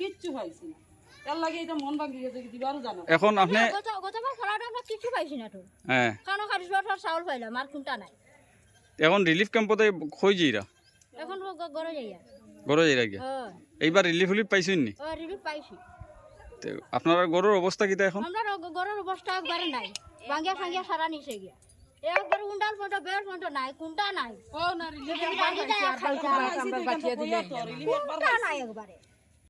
কিচ্ছু পাইছি না। এর লাগে এটা মন ভাঙি গেছে দিবারও জানো এখন আপনি গতবার ফলাটা আমরা কিছু পাইছি না তো। হ্যাঁ। কারণ খারিশ বছর চাউল পাইলাম আর কোনটা নাই। এখন রিলিফ ক্যাম্পতে খই যাইরা এখন যাইরা গিয়া? হ্যাঁ। এইবার রিলিফ পাইছেন নি? রিলিফ পাইছি। আপনার গরুর অবস্থা কিতা এখন? আমরা অবস্থা একবারে নাই। ভাঙ্গিয়া ফাঙ্গিয়া সারা নিচে গিয়া। একবার উন্ডাল পর্যন্ত বের পর্যন্ত নাই কোনটা নাই। কোনটা নাই একবারে।